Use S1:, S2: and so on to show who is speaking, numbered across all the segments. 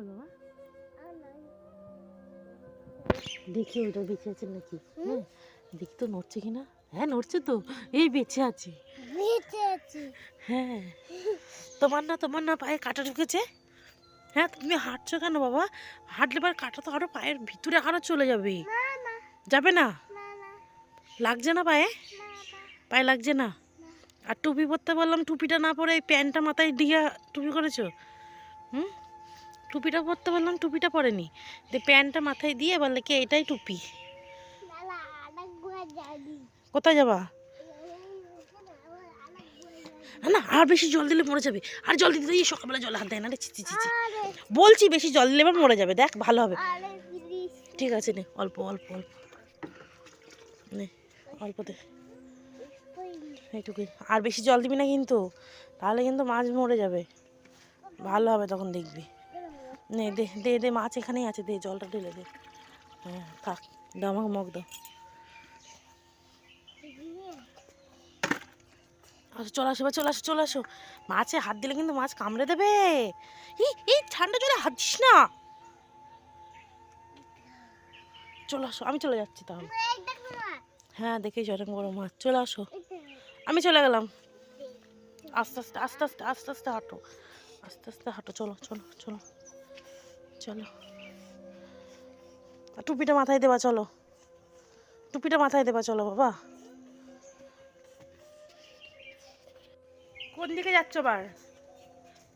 S1: বলো মা। দেখি ওটা বেঁচে আছে নাকি? হ্যাঁ দেখি তো নড়ছে কিনা হ্যাঁ নড়ছে তো। এই বেঁচে আছে।
S2: বেঁচে আছি।
S1: হ্যাঁ। তোমার না তোমার না পায়ে কাটা ঢুকেছে? হ্যাঁ তুমি হাঁটছো কেন বাবা? হাঁটলে পর কাটা তো আরও পায়ের ভিতরে আরও চলে যাবে। যাবে না? লাগছে না পায়ে? পায়ে লাগছে না। আর টুপি পরতে বললাম টুপিটা না পরে এই প্যান্টটা মাথায় দিয়ে টুপি করেছ? হুম? টুপিটা পরতে বললাম টুপিটা পরেনি। যে প্যান্টটা মাথায় দিয়ে বললে কি এটাই টুপি। কোথায় যাবা? না আর বেশি জল দিলে মরে যাবে। আর জল দিতে দিয়ে সকালবেলা জল হাত দেয় না রে ছি।
S2: আরে।
S1: বলছি বেশি জল দিলে এবার মরে যাবে দেখ ভালো হবে। ঠিক আছে নে অল্প অল্প অল্প। নে অল্প দে। এইটুকুই। আর বেশি জল দিবি না কিন্তু তাহলে কিন্তু মাছ মরে যাবে। ভালো হবে তখন দেখবি। নে, দে দে দে, মাছ এখানেই আছে, দে, জলটা ঢেলে দে। হ্যাঁ থাক দাও আমাকে মগ দাও আচ্ছা চলে আসো চলে আসো চলে আসো। মাছে হাত দিলে কিন্তু মাছ কামড়ে দেবে। এই ঠান্ডা জলে হাত দিস না। চলে আসো, আমি চলে যাচ্ছি তাহলে। হ্যাঁ দেখি এরকম বড় মাছ চলে আসো। আমি চলে গেলাম। আস্তে আস্তে আস্তে আস্তে আস্তে আস্তে হাঁটো। আস্তে আস্তে হাঁটো, চলো চলো চলো। চলো। টুপিটা মাথায় দেবা, চলো। টুপিটা মাথায় দেবা, চলো বাবা। কোন দিকে যাচ্ছ বার?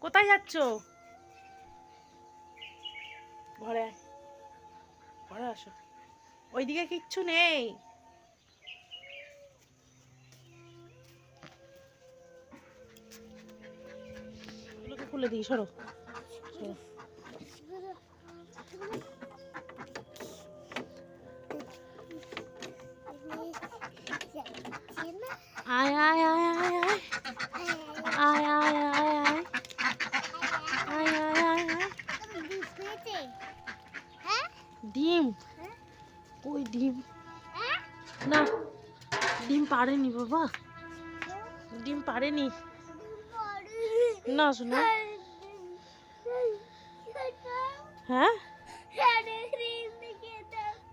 S1: কোথায় যাচ্ছ? ঘরে। ঘরে আসো। ওইদিকে কিচ্ছু নেই। খুলে দিই, সরো। ডিম। ওই ডিম? না ডিম পারেনি বাবা। ডিম? পারেনি না শোনা। হ্যাঁ?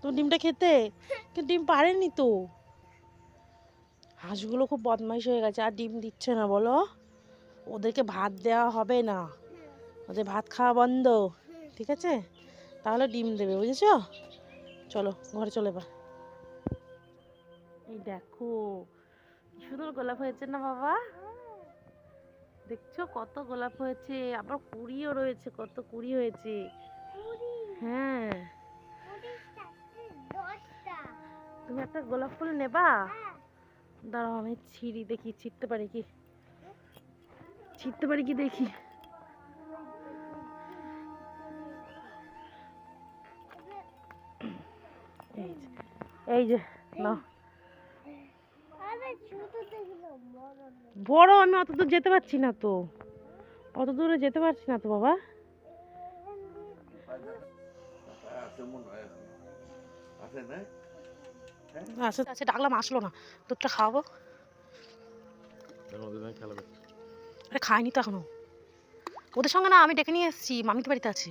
S1: তো ডিমটা খেতে? কিন্তু ডিম পারেনি তো। হাঁসগুলো খুব বদমাইশ হয়ে গেছে আর ডিম দিচ্ছে না বলো। ওদেরকে ভাত দেওয়া হবে না। ওদের ভাত খাওয়া বন্ধ। ঠিক আছে? তাহলে ডিম দেবে বুঝেছ? চলো ঘরে চলে এবার। এই দেখো সুন্দর গোলাপ হয়েছে না বাবা? দেখছ কত গোলাপ হয়েছে? আবার কুড়িও রয়েছে কত কুড়ি হয়েছে? হ্যাঁ। তুমি একটা গোলাপ ফুল নেবা? দাঁড়াও আমি ছিঁড়ি দেখি ছিঁড়তে পারি কি? ছিঁড়তে পারি কি দেখি? এই যে না বড় আমি অত দূর যেতে পারছি না তো। অত দূরে যেতে পারছি না তো বাবা। আচ্ছা আচ্ছা ডাকলাম আসলো না। দুধটা খাওয়াবো। আরে খাইনি তো এখনও। ওদের সঙ্গে না আমি ডেকে নিয়ে এসেছি মামিকে বাড়িতে আছি।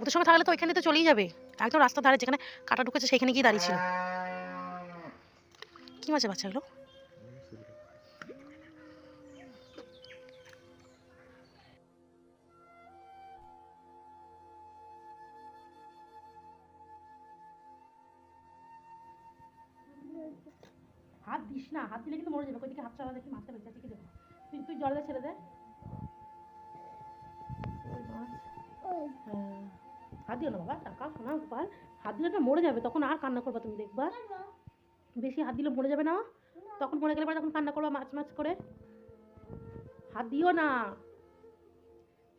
S1: ওদের সঙ্গে থাকলে তো ওইখানে তো চলেই যাবে। একদম রাস্তার ধারে যেখানে কাটা ঢুকেছে সেখানে গিয়ে দাঁড়িয়ে ছিল কি মাছের বাচ্চাগুলো হাত দিস না হাত দিলে কিন্তু মরে যাবে। ওইদিকে হাত চালা দেখি মাছটা বেঁচে আছে কি দেখো। তুই তুই জলে ছেড়ে দে। ওই মাছ হ্যাঁ। হাত দিও না বাবা টাকা শোনা গোপাল হাত দিলে না মরে যাবে তখন আর কান্না করবা তুমি দেখবা। বেশি হাত দিলে মরে যাবে না তখন মরে গেলে তখন কান্না করবা মাছ মাছ করে। হাত দিও না।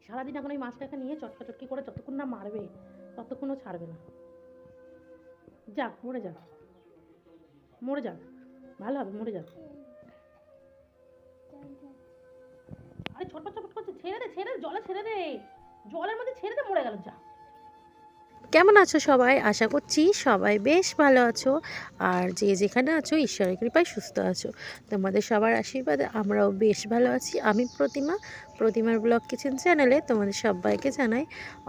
S1: সারাদিন এখন ওই মাছটাকে নিয়ে চটকা চটকি করে যতক্ষণ না মারবে ততক্ষণও ছাড়বে না। যাক মরে যাক মরে যাক ভালো হবে মরে যাক আরে ছটপট ছটপট করছে ছেড়ে দে ছেড়ে দে জলে ছেড়ে দে। জলের মধ্যে ছেড়ে দে মরে গেল যা। কেমন আছো সবাই? আশা করছি সবাই বেশ ভালো আছো। আর যে যেখানে আছো ঈশ্বরের কৃপায় সুস্থ আছো। তোমাদের সবার আশীর্বাদে আমরাও বেশ ভালো আছি। আমি প্রতিমা। প্রতিমার ব্লগ কিচেন চ্যানেলে তোমাদের সবাইকে জানাই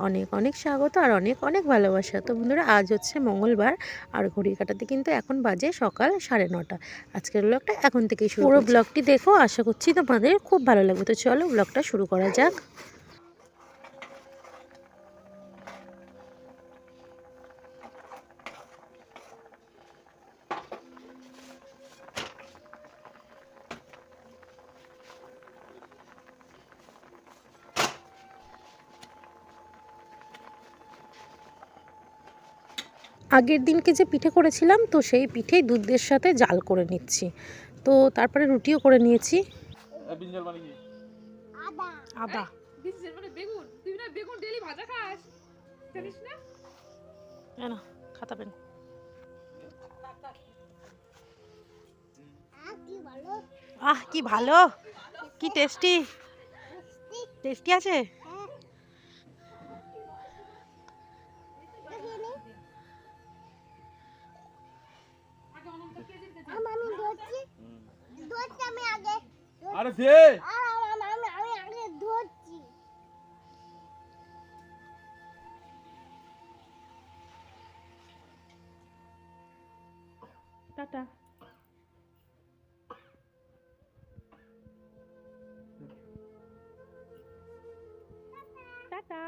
S1: অনেক অনেক স্বাগত আর অনেক অনেক ভালোবাসা। তো বন্ধুরা আজ হচ্ছে মঙ্গলবার আর ঘড়ির কাটাতে কিন্তু এখন বাজে সকাল সাড়ে নটা। আজকের ব্লগটা এখন থেকেই শুরু পুরো ব্লগটি দেখো আশা করছি তোমাদের খুব ভালো লাগবে। তো চলো ব্লগটা শুরু করা যাক। আগের দিনকে যে পিঠে করেছিলাম তো সেই পিঠেই দুধের সাথে জাল করে নিচ্ছি। তো তারপরে রুটিও করে নিয়েছি।
S3: বিঞ্জল মানে
S2: আদা।
S4: মানে বেগুন। তুই না বেগুন ডেলি ভাজা খাস। জানিস না?
S1: না খাতা পেন।
S2: আ কি ভালো।
S1: আহ কি ভালো। কি টেস্টি টেস্টি আছে?
S2: আমি আগে।
S3: আরে দে।
S2: আমি আমি আমি আগে ধরছি।
S1: টাটা। টাটা।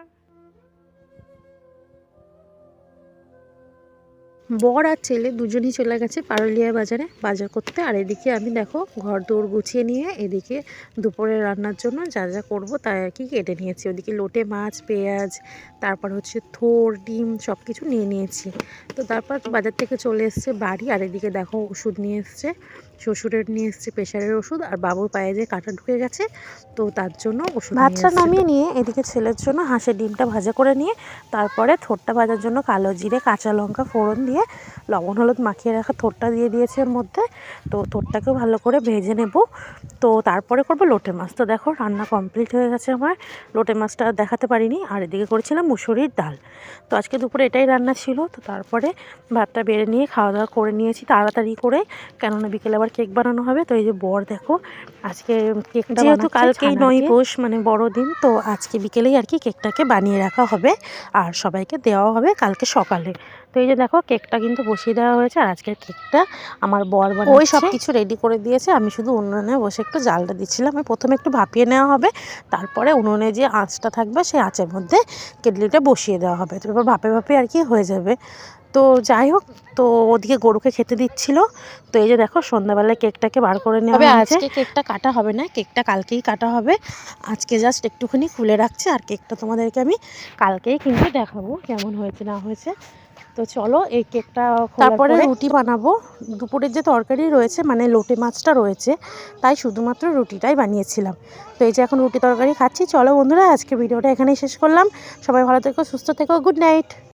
S1: বর আর ছেলে দুজনই চলে গেছে পারুলিয়া বাজারে বাজার করতে। আর এদিকে আমি দেখো ঘর দৌড় গুছিয়ে নিয়ে এদিকে দুপুরে রান্নার জন্য যা যা করব তা আর কি কেটে নিয়েছি। ওদিকে লোটে মাছ, পেঁয়াজ, তারপর হচ্ছে থোর, ডিম সব কিছু নিয়ে নিয়েছি। তো তারপর বাজার থেকে চলে এসছে বাড়ি। আর এদিকে দেখো ওষুধ নিয়ে এসছে। শ্বশুরের নিয়ে এসছে প্রেশারের ওষুধ আর বাবুর পায়ে যে কাঁটা ঢুকে গেছে তো তার জন্য ওষুধ ভাতটা নামিয়ে নিয়ে এদিকে ছেলের জন্য হাঁসের ডিমটা ভাজা করে নিয়ে তারপরে থোরটা ভাজার জন্য কালো জিরে কাঁচা লঙ্কা ফোড়ন দিয়ে লবণ হলুদ মাখিয়ে রাখা থোরটা দিয়ে দিয়েছে এর মধ্যে। তো থোরটাকেও ভালো করে ভেজে নেব। তো তারপরে করব লোটে মাছ। তো দেখো রান্না কমপ্লিট হয়ে গেছে আমার। লোটে মাছটা দেখাতে পারিনি। আর এদিকে করেছিলাম মুসুরির ডাল। তো আজকে দুপুরে এটাই রান্না ছিল। তো তারপরে ভাতটা বেড়ে নিয়ে খাওয়া দাওয়া করে নিয়েছি তাড়াতাড়ি করে। কেননা বিকেলে আবার কেক বানানো হবে। তো এই যে বর দেখো আজকে কেকটা যেহেতু কালকেই নয় পৌষ মানে বড়দিন তো আজকে বিকেলেই আর কি কেকটাকে বানিয়ে রাখা হবে। আর সবাইকে দেওয়া হবে কালকে সকালে। তো এই যে দেখো কেকটা কিন্তু বসিয়ে দেওয়া হয়েছে আর আজকের কেকটা আমার বর ওই সব কিছু রেডি করে দিয়েছে। আমি শুধু উনুনে বসে একটু জালটা দিচ্ছিলাম। আমি প্রথমে একটু ভাপিয়ে নেওয়া হবে তারপরে উনুনে যে আঁচটা থাকবে সেই আঁচের মধ্যে কেটলিটা বসিয়ে দেওয়া হবে। তো এবার ভাপে ভাপে আর কি হয়ে যাবে। তো যাই হোক তো ওদিকে গরুকে খেতে দিচ্ছিল। তো এই যে দেখো সন্ধ্যাবেলায় কেকটাকে বার করে নেওয়া হবে আজকে কেকটা কাটা হবে না কেকটা কালকেই কাটা হবে। আজকে জাস্ট একটুখানি খুলে রাখছে আর কেকটা তোমাদেরকে আমি কালকেই কিন্তু দেখাবো কেমন হয়েছে না হয়েছে। তো চলো এই কেকটা তারপরে রুটি বানাবো। দুপুরের যে তরকারি রয়েছে মানে লোটে মাছটা রয়েছে তাই শুধুমাত্র রুটিটাই বানিয়েছিলাম। তো এই যে এখন রুটি তরকারি খাচ্ছি। চলো বন্ধুরা আজকে ভিডিওটা এখানেই শেষ করলাম। সবাই ভালো থেকো সুস্থ থেকো গুড নাইট।